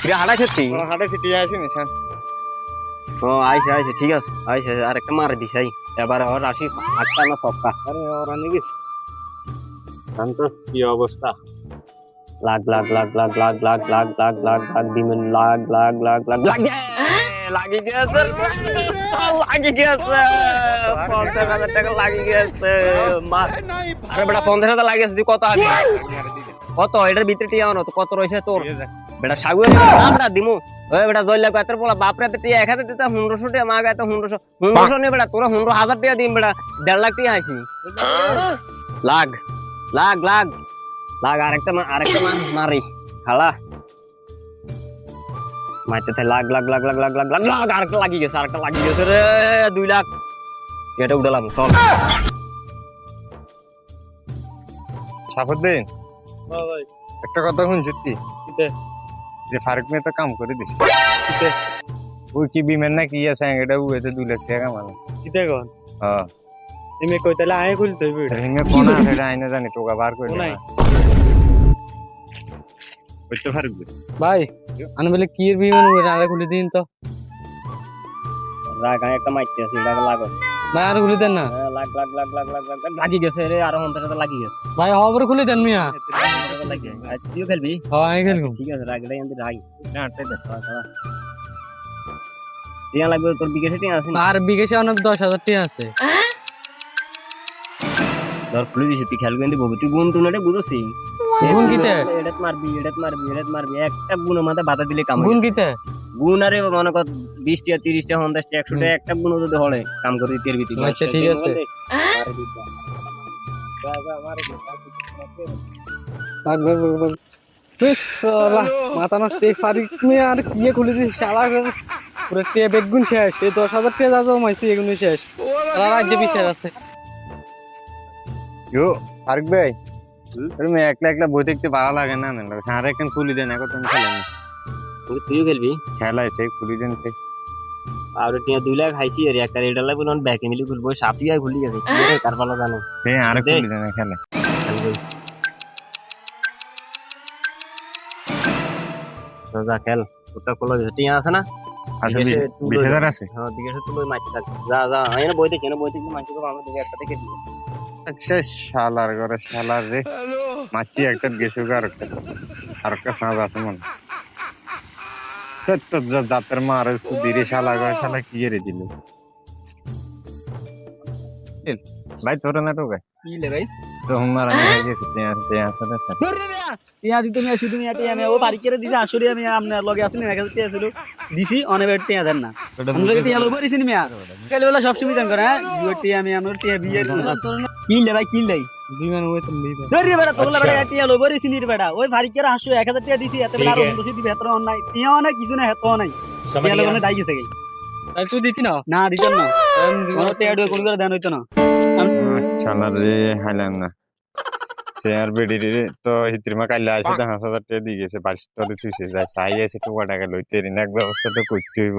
কিরে হাঁটাই সত্যি হাটে সিটি আইছি নিশান ও আইসে আইসে ঠিক আছে আইসে আর একটা মার দিস আই এবার ওর রাশি আটটা না সবটা আরে ওরা নিয়ে গেছে জান তো কি অবস্থা লাগ লাগ লাগ লাগ লাগ লাগ লাগ লাগ লাগ লাগ দিমেন লাগ লাগ লাগ লাগ লাগ লাগি গেছে লাগি গেছে পঞ্চাশ হাজার টাকা লাগি গেছে মা- আরে বেটা পঞ্চাশ হাজার লাগি গেছে তুই কত আগে কত এটার ভিতরে টিয়া আনো? তো কত রয়েছে তোর? বেটা সাগু আমরা দিমু। ওই বেটা জয় লাগবে তোর বলা বাপরে তো টিয়া এক হাতে দিতে হুন্ড্রোশো টিয়া মা গায়ে তো হুন্ড্রোশো হুন্ড্রোশো নিয়ে বেটা তোরা হুন্ড্রো হাজার টিয়া দিম বেটা দেড় লাখ টিয়া আইসি লাগ লাগ লাগ। লাগ আরেকটা আরেকটা মার। খালা। মাইতে থাই লাগ লাগ লাগ লাগ লাগ লাগ লাগ লাগ আরেকটা লাগি গেছে আরেকটা লাগি গেছে রে দুই লাখ। এটা উঠালাম চল। সাফত দিন একটা কথা শুনছি তুই যে ফারুক মেয়ে তো কাম করে দিস ওই কি বিমেন না কি আছে এটা উয়েতে দুই লাখ টাকা কামানো কিতে কন হ্যাঁ। এমে কই তাহলে আয় খুলতে হইবে এটা হিঙ্গে কোনা সেটা আইনা জানি তোকে বার করে কোনায়? ওই তো ফারুক ভাই। আমি বলে কি এর বিমান উড়ে আরে খুলে দিন তো। রাগ একটা মাইতে আছে লাগ লাগো ভাই আর গুলি দেন না। লাগ লাগ লাগ লাগ লাগ লাগ লাগি গেছে আছে টিয়া আছে আর ধর খুলে দিছি তুই খেলবি কিন্তু ভবি তুই গুণ টুনাটা বুঝছি গুণ কিতে এডাত মারবি এডাত মারবি এডাত মারবি একটা গুণ আমাদের বাধা দিলে কাম গুণ কিতে গুণ আরে মনে কর বিশ টা তিরিশ টা পঞ্চাশ টা একশো একটা গুণ যদি হলে কাম করে দিতে পারবি আচ্ছা, ঠিক আছে। মাথা নষ্ট এই ফারিক আর কি খুলে দিস শালা করে। পুরো টিয়া বেগুন শেষ। এই দশ হাজার টাকা যা জমাইছি এগুলো শেষ। আর রাজ্য বিচার আছে। ইয়ো ফারুক ভাই আরে মেয়ে একলা একলা বই দেখতে ভালো লাগে না না হ্যাঁ রে কেন খুলি দেন এখন তুমি খেলেন না তুইও খেলবি? খেলা আছে খুলি দেন আর টিয়া দুই লাখ খাইছি আর একটা লাগবে নন ব্যাকে মিলি খুলবো সাপি আর খুলি গেছে। কি রে কার ভালো জানে? সে আরে। খুলি দেন খেলে। খেলবি যা খেল। ওটা টিয়া আছে না? আচ্ছা বিশ- হাজার আছে। হ্যাঁ দিকে তুলো মাইতে থাক যা যা আমি না বইতে কেন বইতে কি মাইতে আমরা দিকে একটা থেকে আচ্ছা শালার ঘরে শালার রে। মাছি একটা গেছে আর একটা। আর একটা সাঁজ আছে মনে তো জাতের মার সুদিরে শালা ঘরে শালা কি রে দিল? ভাই তোর না ভাই কি লে ভাই? তো হুমার আমি গেছি তে তে আসলে স্যার টিয়া দিতে মিয়া শুধু মিয়া টিয়া মিয়া ও বাড়ি করে দিছে আসলে আমি আপনার লগে এক হাজার টিয়া ছিল? দিছি অনেক টিয়া দেন না। আমি লগে টিয়া লগে দিছি মিয়া। কালে বেলা সব সুবিধা করে হ্যাঁ? দুই টিয়া আমি আমার টিয়া বিয়ে কি লে ভাই কি লাই বিমান ওই তো ধরে তোলা বেটা টিয়া লগে দিছি নির বেটা ওই বাড়ি করে আসো এক হাজার টিয়া দিছি এত বেলা আর বসে দিবে এত নাই। টিয়া কিছু না হেত নাই। লগে তুই দিতি না? না দিতাম না। কোনো টিয়া ডুয়ে কোন করে দেন হইতো না। শালার রে হাইলাম না। সে বেডি রে তো হিত্রিমা কাইলা আসে তো হাজার দিয়ে গেছে বাইশ তলে থুইছে যায় সাই আছে টাকা লইতে ঋণ এক ব্যবস্থা তো করতে হইব।